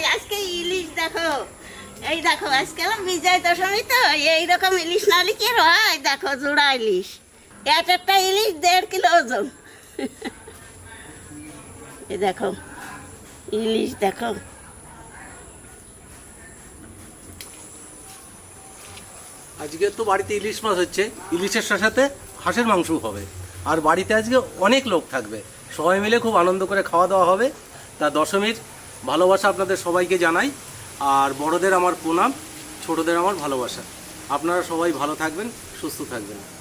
ভাই, আজকে ইলিশ দেখো। এই দেখো, আজকে বিজয় দশমী তো, এইরকম ইলিশ কি হয়, দেখো, জোড়া ইলিশ। এক একটা ইলিশ দেড় কিলো ওজন। দেখো, ইলিশ দেখো। আজকে তো বাড়িতে ইলিশ মাছ হচ্ছে। ইলিশের সাথে হাঁসের মাংস হবে। আর বাড়িতে আজকে অনেক লোক থাকবে। সবাই মিলে খুব আনন্দ করে খাওয়া দাওয়া হবে। তা দশমীর ভালোবাসা আপনাদের সবাইকে জানাই। আর বড়দের আমার প্রণাম, ছোটদের আমার ভালোবাসা। আপনারা সবাই ভালো থাকবেন, সুস্থ থাকবেন।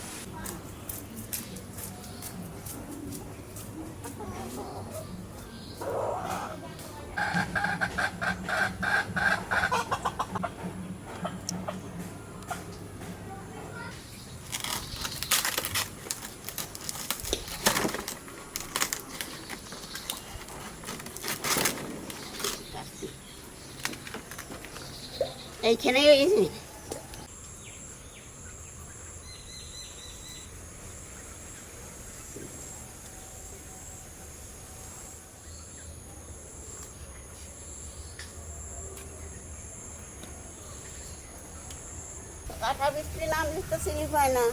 এইখানে কাঠা বৃষ্টি নামলে তো স্লিপ হয় না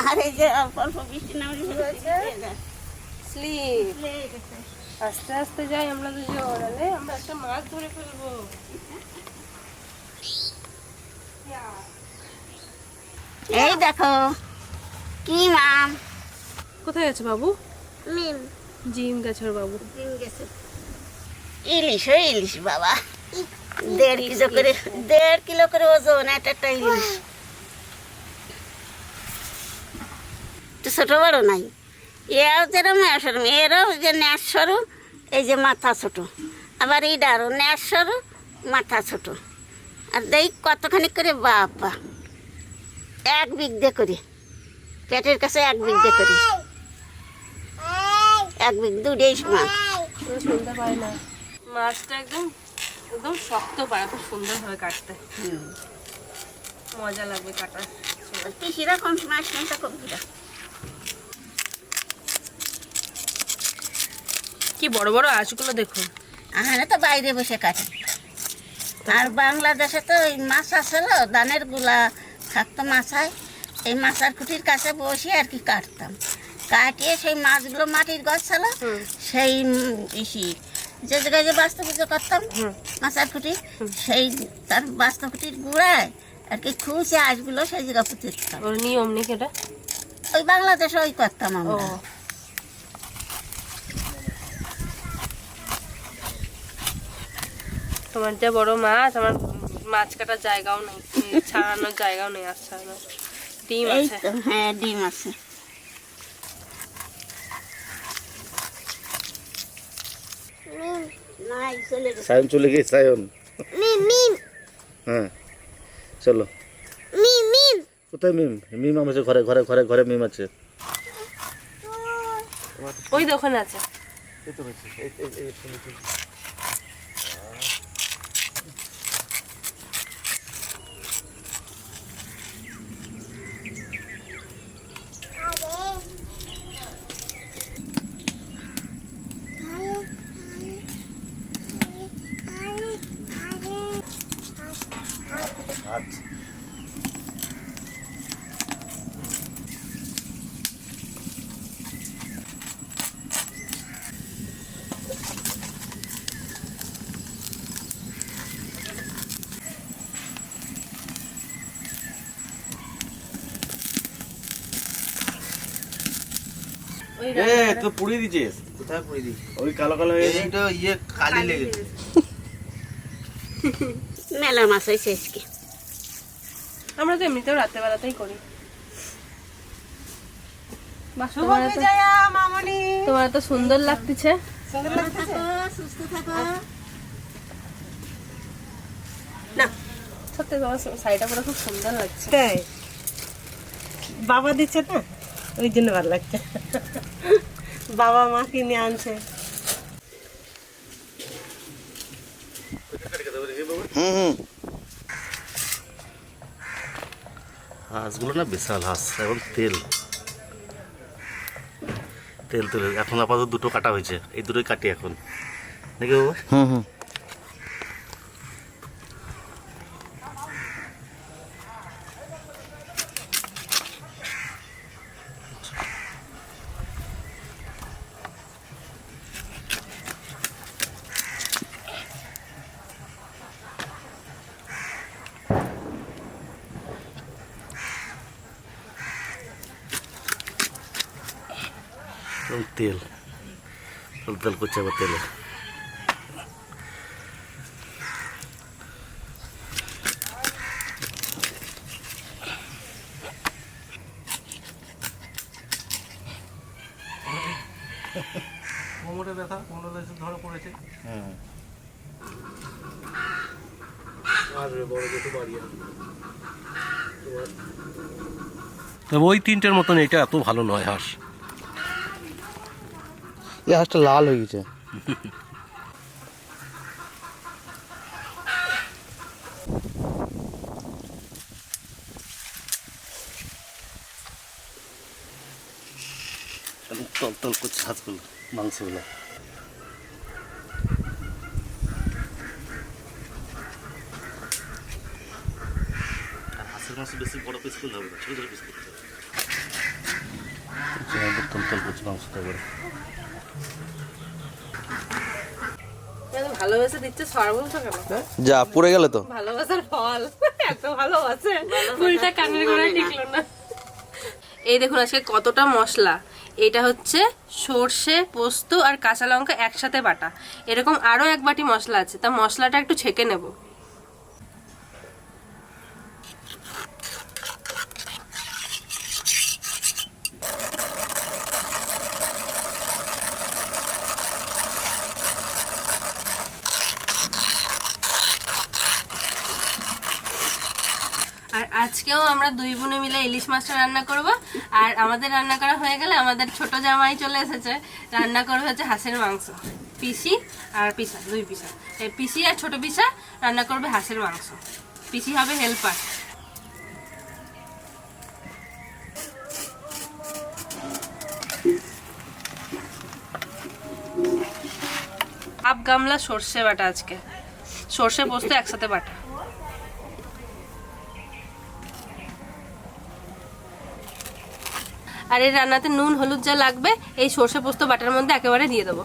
আর এই যে অল্প বৃষ্টি নামলে স্লিপ আস্তে আস্তে যাই আমরা দুজন আমরা একটা মাছ ধরে ফেলব এই দেখো। কি মাম কোথায় আছে বাবু? মিম। জিম গেছে ওর বাবু। ইলিশ ও ইলিশ বাবা। দেড় কিলো করে দেড় কিলো করে ওজন এক একটা ইলিশ। তো ছোট বড় নাই। এও যেরকম সেরকম এরও যে ন্যাস সরু এই যে মাথা ছোট। আবার এইটারও ন্যাস সরু মাথা ছোট। আর দেই কতখানি করে বাবা এক বিঘে করি। পেটের কাছে এক বিঘে করে। এক বিঘ দুটাই পুরো শুনতে পাই না মাছটা একদম একদম শক্ত পায় খুব সুন্দর ভাবে কাটতে। মজা লাগবে কাটার। সময়। পিসিরা কম সময় আসলে কবিরা কি বড় বড় আঁশগুলো দেখুন। আহারে তো বাইরে বসে কাটে। আর বাংলাদেশে তো ওই মাছ আছিল ধানেরগুলা থাকতো মাছায়। এই মাছার খুঁটির কাছে বসে আর কি কাটতাম। কাটিয়ে সেই মাছগুলো মাটির গাছ ছিল সেই ইসি যে জায়গায় যে বাস্তু পুজো করতাম। মাছার খুঁটি সেই তার বাস্তু খুঁটির গুড়ায় আর কি খুঁজে আঁশগুলো সেই জায়গা পুঁতে দিতাম। নিয়ম এটা? ওই বাংলাদেশে ওই করতাম আমরা। তোমার যা বড় মাছ আমার মাছ কাটার জায়গাও নেই ছাড়ানোর জায়গাও নেই আর ছাড়ানোর ডিম আছে। হ্যাঁ ডিম আছে। নাই চলে গেছে। সায়ন চলে গেছে সায়ন। হ্যাঁ চলো। কোথায় মিম? মিম আছে ঘরে ঘরে ঘরে ঘরে মিম আছে। ওই তো আছে তো পুড়িয়ে দিছিস কোথায় দিই ওই কালো কালো হয়ে গেছে। এইটা ইয়ে কালি লেগেছে। মেলা মাছ হয়েছে আজকে। আমরা তো এমনিতেও রাতের বেলাতেই করি তোমার এত সুন্দর লাগতেছে। থাকো সত্যি তোমার শাড়িটা পুরো খুব সুন্দর লাগছে। বাবা দিচ্ছে না? ওই জন্য ভালো লাগছে। বাবা মা কিনে আনছে। হুম হুম। হাঁসগুলো না বিশাল হাঁস এবং তেল। তেল তেল। এখন আপাতত দুটো কাটা হয়েছে এই দুটোই কাটি এখন। নাকি বাবা? হুম হুম। তেল। তেল তেল করছে আবার তেলে। কোমরে ব্যথা কোমরে ধরা পড়েছে। তবে ওই তিনটের মতন এটা এত ভালো নয় হাঁস। এই হাঁসটা লাল হয়ে গেছে। তল তল করছে হাঁসগুলো মাংসগুলো। মাংস বেশি বড় পিস করলে হবে না ছোটো ছোটো পিস করতে হবে। তল তল করছে মাংসটা এবারে। ভালোবেসে দিচ্ছে সর কেন? যা পড়ে গেলে তো। ভালোবাসার ফল। এত ভালোবাসে। ফুলটা কানের গোড়ায় টিকলো না। এই দেখুন আজকে কতটা মশলা। এটা হচ্ছে সর্ষে পোস্ত আর কাঁচা লঙ্কা একসাথে বাটা। এরকম আরও এক বাটি মশলা আছে। তা মশলাটা একটু ছেঁকে নেব আর আজকেও আমরা দুই বোনে মিলে ইলিশ মাছটা রান্না করব। আর আমাদের রান্না করা হয়ে গেলে আমাদের ছোট জামাই চলে এসেছে। রান্না করবে হচ্ছে হাঁসের মাংস। পিসি আর পিসা, দুই পিসা। এই পিসি আর ছোট পিসা রান্না করবে হাঁসের মাংস। পিসি হবে হেল্পার। হাফ গামলা সর্ষে বাটা আজকে। সর্ষে পোস্ত একসাথে বাটা। আর এই রান্নাতে নুন হলুদ যা লাগবে এই সর্ষে পোস্ত বাটার মধ্যে একেবারে দিয়ে দেবো।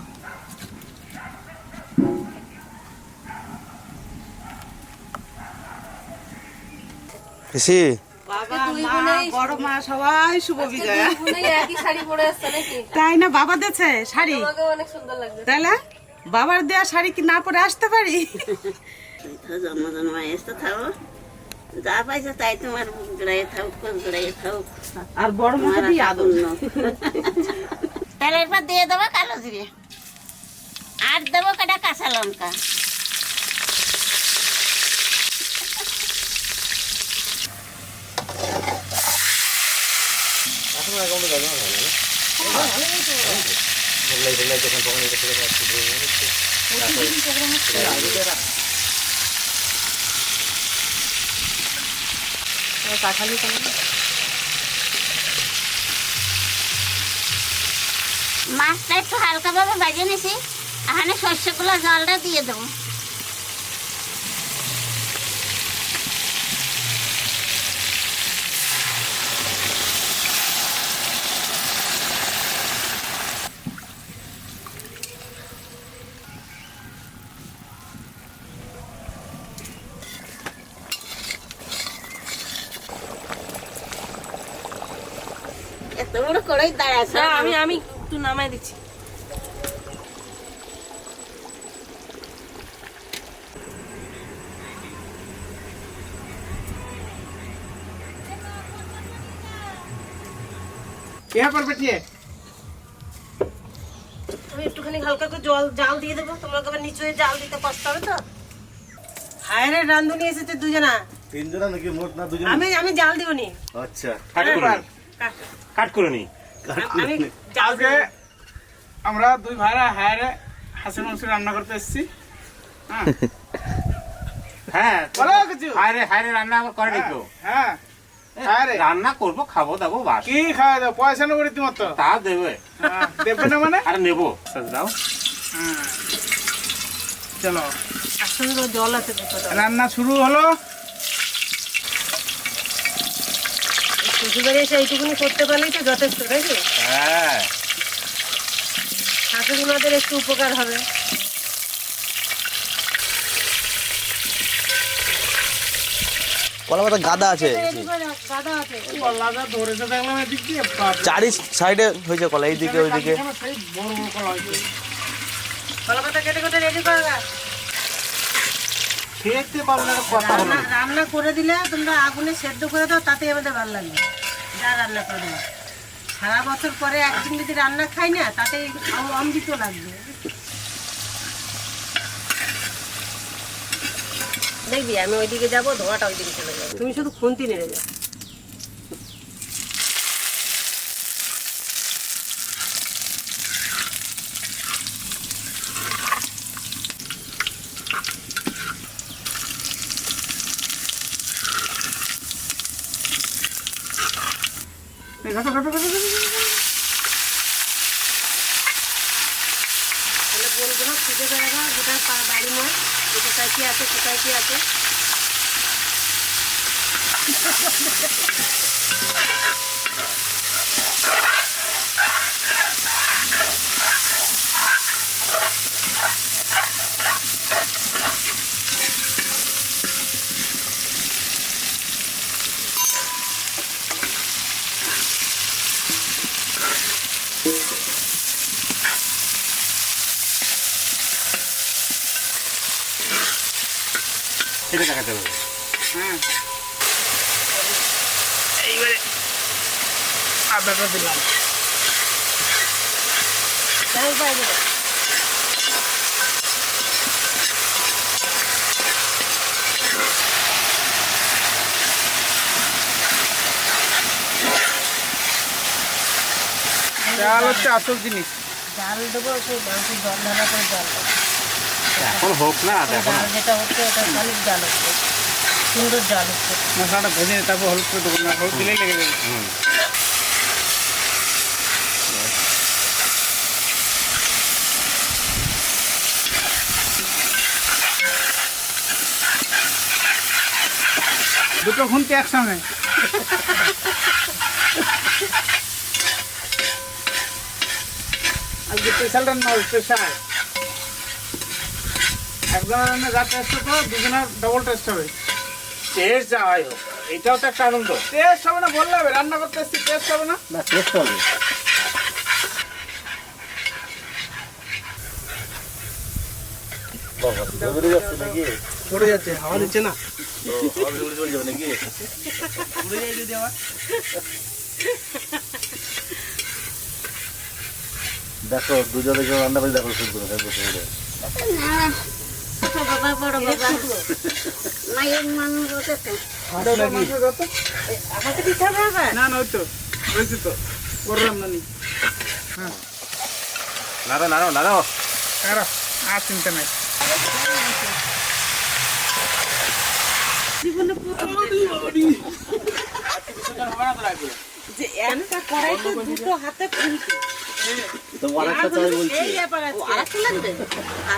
পিসি তাই না? বাবা দিয়েছে শাড়ি? তাহলে বাবার দেওয়া শাড়ি কি না পরে আসতে পারি? যা পাইছে তাই তোমার বুক জড়াইয়ে থাকুক কোন জড়াইয়ে থাকুক। আর বড় মাকে দিয়ে আদর। তাহলে এরপর দিয়ে দেবো কালো জিরে। আর দেবো কটা কাঁচা লঙ্কা। মাছটা একটু হালকাভাবে বাজিয়ে নিছি। এখানে শস্যগুলো জলটা দিয়ে দেবো এত বড় কড়াই দাঁড়াচ্ছে না আমি আমি একটু নামাই দিচ্ছি। আমি একটুখানি হালকা করে জল জাল দিয়ে দেবো। তোমাকে আবার নিচু হয়ে জাল দিতে কষ্ট হবে তো? হায় রে রান্ধুনি এসেছে দুজনা। তিনজনা নাকি মোট না দুজন? আমি আমি জাল দিব নি আচ্ছা কাট করে নি। কাট করে নি? আজকে আমরা দুই ভাইরা হায়ারে হাঁসের মাংস রান্না করতে এসেছি। হ্যাঁ। হ্যাঁ বলো কিছু। হায়রে হায়রে রান্না করে হ্যাঁ হায়ারে। রান্না করব খাব দাবো বাস। কি খাওয়া দাও? পয়সা নেব রীতিমতো। তা দেবে। হ্যাঁ, দেবে না মানে? আরে নেব দাও। হ্যাঁ। চলো। জল আছে রান্না শুরু হলো। শ্বশুরবাড়ি এসে এইটুকুনি করতে পারলেই তো যথেষ্ট নাকি হ্যাঁ। শাশুড়ি মাদের একটু উপকার হবে। কলা পাতা গাদা আছে? চারি সাইডে হয়েছে কলা এইদিকে ওইদিকে। কলা পাতা কেটে কেটে রেডি করে রাখ। ভালো লাগে কথা হলো রান্না রান্না করে দিলে তোমরা আগুনে সেদ্ধ করে দাও তাতেই আমাদের ভালো লাগবে যা রান্না করে সারা বছর পরে একদিন যদি রান্না খাই না তাতে অমৃত লাগবে। দেখবি আমি ওইদিকে যাব ধোয়াটা ওইদিকে চলে যাব। তুমি শুধু খুন্তি নেড়ে যাও। ঘাটো, ঘাটো, ঘাটো। তাহলে বলব না খুঁজে বেড়াবা গোটা বাড়ি নয় কোথায় কি আছে কোথায় কি আছে সেটা দেখাতে হবে। হ্যাঁ এইবারে আদাটা দিলাম। চাল হচ্ছে আসল জিনিস। জাল দেবো সেই মাংস জল ঢালা করে জল। দেবো এখন হোক না দেখো যেটা হচ্ছে ওটা শালিক জাল হচ্ছে। সুন্দর জাল হচ্ছে। মশলাটা ভেজে তারপর হলুদ করে দেবো না হলুদ দিলেই লেগে যাবে। দুটো খুনতে একসঙ্গে। আজকে স্পেশালটা নয় স্পেশাল একজনের রান্না যা টেস্ট হতো দুজনের ডবল টেস্ট হবে। টেস্ট যাওয়াই হোক এটাও তো একটা আনন্দ। টেস্ট হবে না বললে হবে রান্না করতে এসছি টেস্ট হবে না। না টেস্ট হবে। পড়ে যাচ্ছে হাওয়া দিচ্ছে না। দেখো দুজনে রান্না করে দেখো শুরু করে দেখো শুরু করে। না। ছোট বাবা বড় বাবা মায়ের মানুষ আমাকে দিতে হবে আবার না না তো তো আর চিন্তা নাই যে একটা কড়াইতে দুটো হাতে ফুলতে তো আরেকটা চাই বলছি। এই ব্যাপার আছে।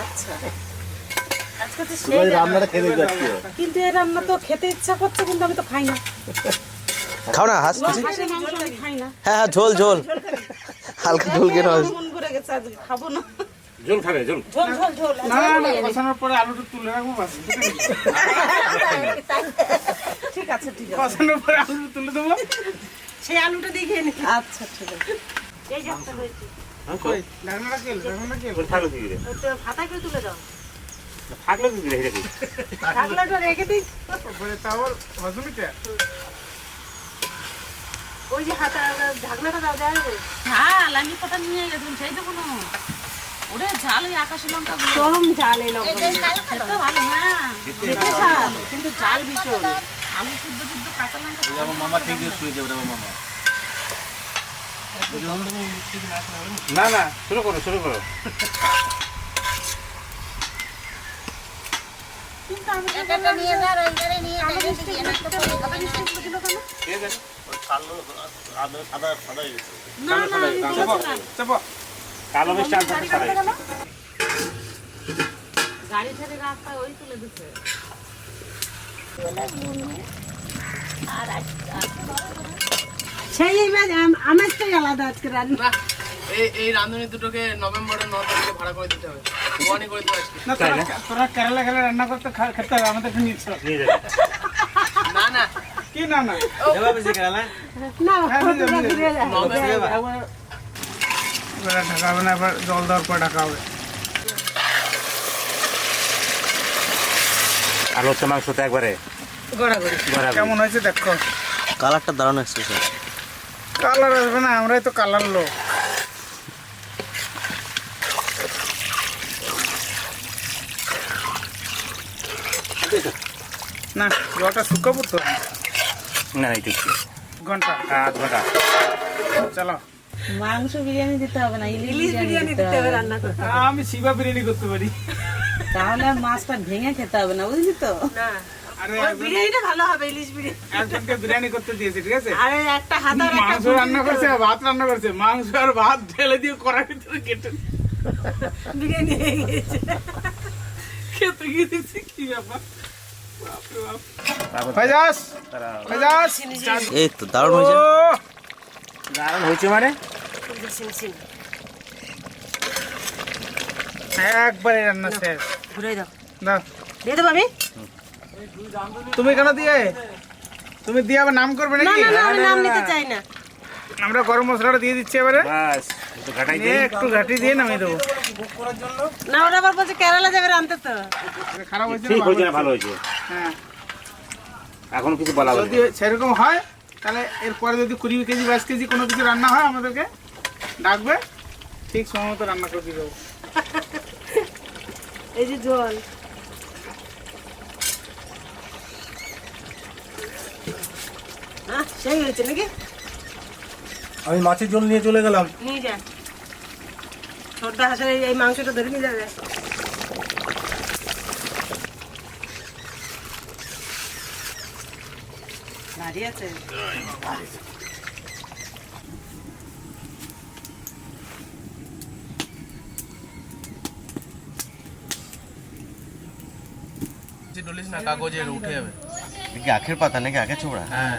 আচ্ছা। আজকে সেই রান্নাটা খেতে যাচ্ছি। কিন্তু এই রান্না তো খেতে ইচ্ছা করছে কিন্তু আমি তো খাই না। খাও না হাঁস কিছু হাঁসের মাংস আমি খাই না। হ্যাঁ হ্যাঁ ঝোল ঝোল। হালকা ঝোল কেন মন করে গেছে আজকে খাব না। জল খাবে জল ঝোল ঝোল ঝোল না না কষানোর পরে আলুটা তুলে রাখব বাস। ঠিক আছে ঠিক আছে। কষানোর পরে আলুটা তুলে দেবো। সেই আলুটা দিয়ে খেয়ে নি। আচ্ছা ঠিক আছে। এই যে হয়েছে কই? করে তুলে দাও। থাকল কি রেখে দিই তারপরে তাও হজমিটা ওই যে হাতা ঢাকনাটা দাও দেওয়া ঝাল আমি কথা নিয়ে গেছিলাম সেই দেবো না। ওরে ঝাল ওই আকাশি লঙ্কা কম ঝাল এই লঙ্কা খেতে ভালো হ্যাঁ। খেতে ঝাল কিন্তু ঝাল ভীষণ। আলু শুদ্ধ শুদ্ধ কাঁচা লঙ্কা আমার মামা ঠিক দিয়ে শুয়ে যাবে আমার মামা। না না শুরু করো শুরু করো এটা নিয়ে যাও ওইখানে নিয়ে যাও এদিকে এনে তো পড়ে যাবে না। ঠিক আছে সাদা সাদা গেছে চাপো কালো মিষ্টি গাড়ি রাস্তায় ওই তুলে দিচ্ছে সেই আলাদা আজকে রান্না। এই এই রাঁধুনি দুটোকে নভেম্বরের ন তারিখে ভাড়া করে দিতে হবে। ওয়ানি করে না তোরা কেরালা খেলে রান্না করতে খেতে হবে আমাদের নিচ্ছে নিয়ে যাবে। না না। কি না না? না হ্যাঁ, ঢাকা হবে না এবার জল দেওয়ার পর ঢাকা হবে। আর হচ্ছে মাংস তো একবারে। কেমন হয়েছে দেখো। কালারটা দারুণ এসছে স্যার। কালার আসবে না আমরাই তো কালার লোক। না জলটা শুকাবো তো। না না এইটুকু ঘণ্টা। আধ ঘণ্টা। চলো। মাংস বিরিয়ানি দিতে হবে না ইলিশ বিরিয়ানি দিতে হবে রান্না করতে আমি শিবা বিরিয়ানি করতে পারি। তাহলে আর মাছটা ভেঙে খেতে হবে না বুঝলি তো? আরে বিরিয়ানিটা ভালো হবে ইলিশ বিরিয়ানি। একজনকে বিরিয়ানি করতে দিয়েছি ঠিক আছে? আরে একটা হাত মাংস রান্না করছে ভাত রান্না করছে। মাংস আর ভাত ঢেলে দিয়ে কড়ার ভিতরে কেটে বিরিয়ানি হয়ে গেছে খেতে গিয়ে দেখছি কি ব্যাপার? এই তো দারুণ হয়েছে। দারুণ হয়েছে মানে? একবারে রান্না শেষ। ঘুরে দাও। দাও দিয়ে দেবো আমি? তুমি কেন দিয়ে? তুমি দিয়ে আবার নাম করবে নাকি? না না আমি নাম নিতে চাই না। আমরা গরম মশলাটা দিয়ে দিচ্ছি এবারে। বাস একটু ঘাটাই একটু ঘাটি দিয়ে নামিয়ে দেবো। না ওরা আবার বলছে কেরালা যাবে রানতে তো। খারাপ হয়েছে না ঠিক ভালো হয়েছে না ভালো হয়েছে। হ্যাঁ। এখন কিছু বলা যদি সেরকম হয় তাহলে এরপরে যদি কুড়ি কেজি বাইশ কেজি কোনো কিছু রান্না হয় আমাদেরকে ডাকবে। ঠিক সময় মতো রান্না করে দিয়ে দেবো। এই যে জল। হ্যাঁ সেই হয়েছে নাকি? আমি মাছের জল নিয়ে চলে গেলাম। নিয়ে যা। এই- মাংসটা ধরে নিয়ে যাবে আছে? ডলিস না কাগজের উঠে যাবে। কি আখের পাতা নাকি আখের ছোবড়া? হ্যাঁ।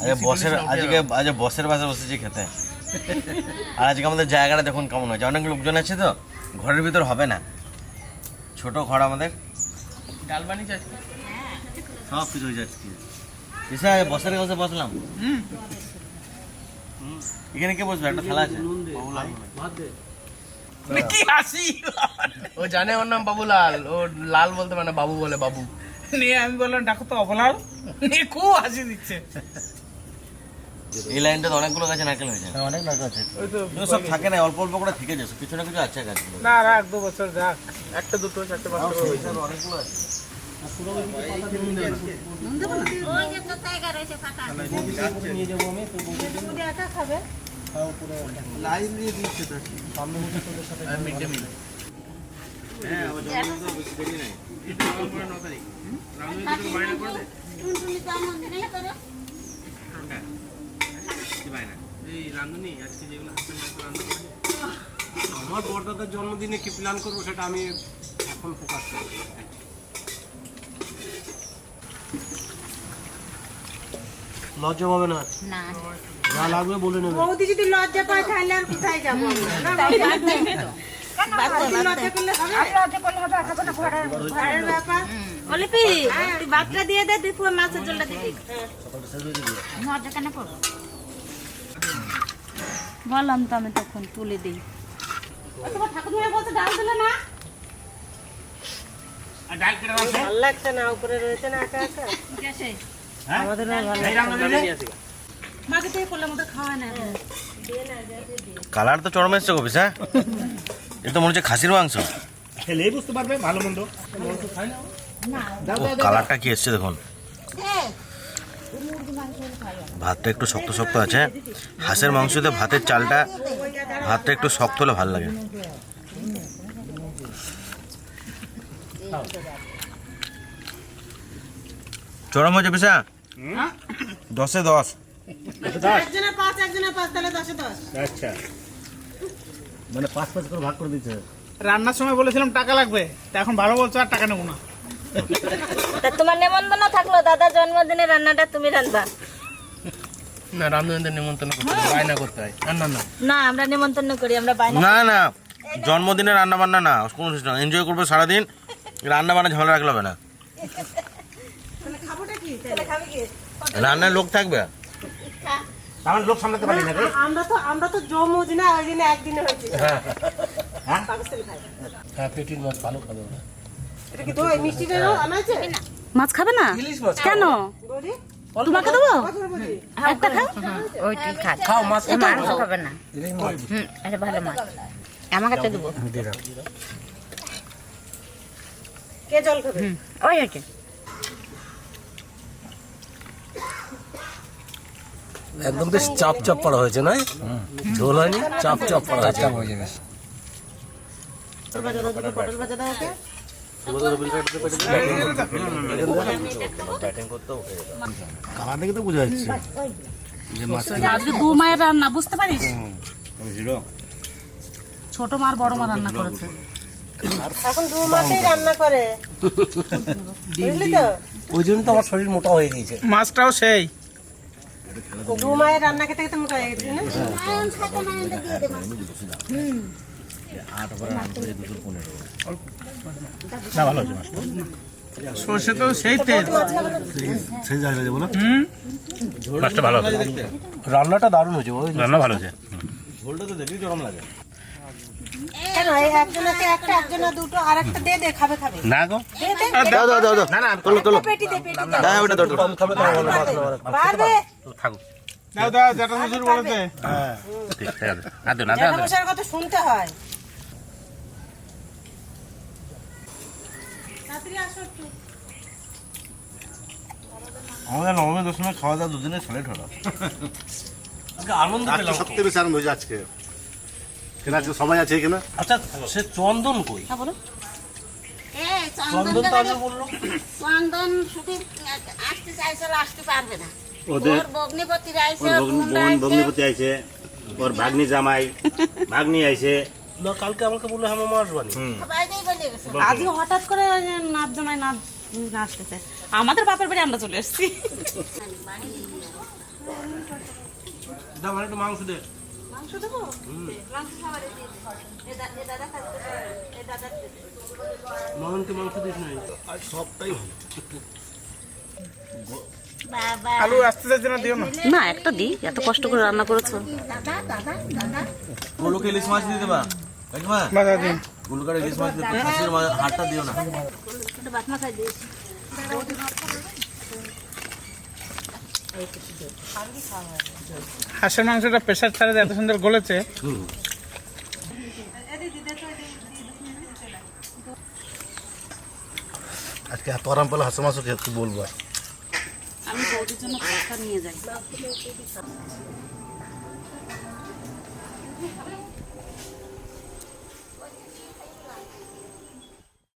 আজকে বসের আজকে আজকে বসের বাসে বসেছি খেতে। আর আজকে আমাদের জায়গাটা দেখুন কেমন হয়েছে। অনেক লোকজন আছে তো ঘরের ভিতর হবে না। ছোট ঘর আমাদের। ডাল বানিয়েছে আজকে? সব কিছু হয়ে যাচ্ছে এসে বসের কাছে বসলাম। হুম। এখানে কে বসবে? একটা থালা আছে। কি হাসি? ও জানে ওর নাম বাবুলাল। ও লাল বলতে মানে বাবু বলে বাবু। নিয়ে আমি বললাম ডাকো তো অবলাল। নিয়ে খুব হাসি দিচ্ছে। এই লাইনটা অনেকগুলো গাছে নারকেল হয়েছে। অনেক নারকেল আছে। ওই সব থাকে না অল্প অল্প করে থেকে যাচ্ছে কিছু না কিছু আছে গাছগুলো। না রাখ দু বছর যাক একটা দুটো চারটে পাঁচটা হয়েছে। অনেকগুলো আছে। ওই আমার এই রান্ধুনি আজকে যেগুলো হাতের রান্না করেছে আমার বড়দাদার জন্মদিনে কি প্ল্যান করব সেটা আমি এখন প্রকাশ করব লজ্জা হবে না? যা লাগবে বলে নেবে। বৌদি যদি লজ্জা পায় তাহলে আর কোথায় যাব? না, ভাতটা দিয়ে দে তুই মাছের জলটা দিবি মজা কেন করব? বললাম তো আমি তখন তুলে দিই। তোমার ঠাকুর বলতে ডাল দিল না? ভালো লাগছে না উপরে রয়েছে না একা একা? আমাদের মাকে থেকে করলাম ওটা খাওয়া না। কালার তো চরম এসছে কবিস হ্যাঁ এটা তো মনে হচ্ছে খাসির মাংস। খেলেই বুঝতে পারবে ভালো মন্দ। কালারটা কি এসছে দেখুন। ভাতটা একটু শক্ত শক্ত আছে। হাঁসের মাংসতে ভাতের চালটা ভাতটা একটু শক্ত হলে ভালো লাগে। চরম হয়েছে পিসা? দশে দশ। আচ্ছা। মানে পাঁচ পাঁচ করে ভাগ করে দিতে রান্নার সময় বলেছিলাম টাকা লাগবে তা এখন ভালো বলছো আর টাকা নেব না। তা তোমার নেমন্তন্ন থাকল দাদার জন্মদিনে রান্নাটা তুমি রান্না না রান্ধুনিদের নিমন্ত্রণ করতে হয় বায়না করতে হয়। আর না না। না আমরা নেমন্তন্ন করি আমরা বাইরে না না জন্মদিনে রান্না বান্না না কোনো সিস্টেম এনজয় করব সারাদিন রান্না বান্না ঝামেলা রাখলে হবে না। রান্নার লোক থাকবে? আমার লোক সামলাতে পারি না রে। আমরা তো আমরা তো জমুজ না ওই জন্য একদিনে হয়েছে। পাকিস্তানি খাই হ্যাঁ পেটির মাছ ভালো খাবে ওরা। এটা কি দই? মিষ্টি দেবো আনাইছে? মাছ খাবে না? ইলিশ মাছ কেন? বৌদি? তোমাকে দেবো? একটা খাও? ওইটি খা খাও মাছ। মাংস খাবে না। হুম এটা ভালো মাছ। আমাকে তো দেবো। কে জল খাবে? ওই একদম বেশ চাপ চাপ পড়া হয়েছে না ঝোল হয়নি? চাপ চাপ পড়া হয়েছে। পটল ভাজা দাও ওকে। কালা দেখে তো বোঝা যাচ্ছে আজকে দু মায়ের রান্না বুঝতে পারিস? ছোট মার বড় মা রান্না করেছে। এখন দু মাসেই রান্না করে। বুঝলি তো? ওই জন্য তো আমার শরীর মোটা হয়ে গিয়েছে। মাছটাও সেই। দু মায়ের রান্না খেতে খেতে মোটা হয়ে গেছি না? না ভালো হচ্ছে মাছটা। সর্ষে তো সেই তেল। সেই জায়গায় যাব মাছটা ভালো রান্নাটা দারুণ হয়েছে রান্না ভালো হচ্ছে ঝোলটা তো দেখি গরম লাগে। কেন? এই একজনকে একটা একজনা দুটো আর একটা দে দে খাবে খাবে। না গো। দে দে। দাও দাও দাও দাও। না না তোলো তোলো। পেটি দে পেটি দে। হ্যাঁ ওটা দাও কম খাবে তো ভালো মাছ নেওয়ার পারবে? থাকুক দাও দাও যেটা শ্বশুর বলেছে। ঠিক আছে আর দে না দে কথা শুনতে হয়। আমাদের নবমী দশমী খাওয়া দাওয়া দুদিনে সেলেট হলো আজকে আনন্দ পেলাম বেশি আনন্দ হয়েছে আজকে। কেন আজকে সময় আছে এখানে? আচ্ছা সে চন্দন কই? এ চন্দন চন্দন তো আগে বলল। চন্দন শুধু আসতে চাইছিল আসতে পারবে না। ওদের ওর ভগ্নিপতি রাইছে ওর ভগ্নিপতি আইছে ওর ভাগ্নি জামাই ভাগ্নি আইছে। না কালকে আমাকে বলল হ্যাঁ মামা আসবানি আজকে হঠাৎ করে নাচ জমায় নাচ আসতেছে। আমাদের বাপের বাড়ি আমরা চলে এসেছি। দাম একটু মাংস দে। মাংস দেবো? মাংস খাবার এ দা- এ দাদা খাচ্ছে দাদা মামনকে মাংস দিস নাই। বাবা। আলু আসতে যাচ্ছে না দিও না। না একটা দি এত কষ্ট করে রান্না করেছ। দাদা দাদা দাদা। গুলোকে ইলিশ মাছ দিয়ে দেবা? বাধা দিন। গুলোকার ইলিশ মাছ খাসির মাছ দিও না। হাঁসের মাংসটা প্রেশার ছাড়া এত সুন্দর গলেছে। আজকে এত আরাম পেলে হাসি মাংস খেয়ে বলব? আমি বৌদির জন্য নিয়ে যাই।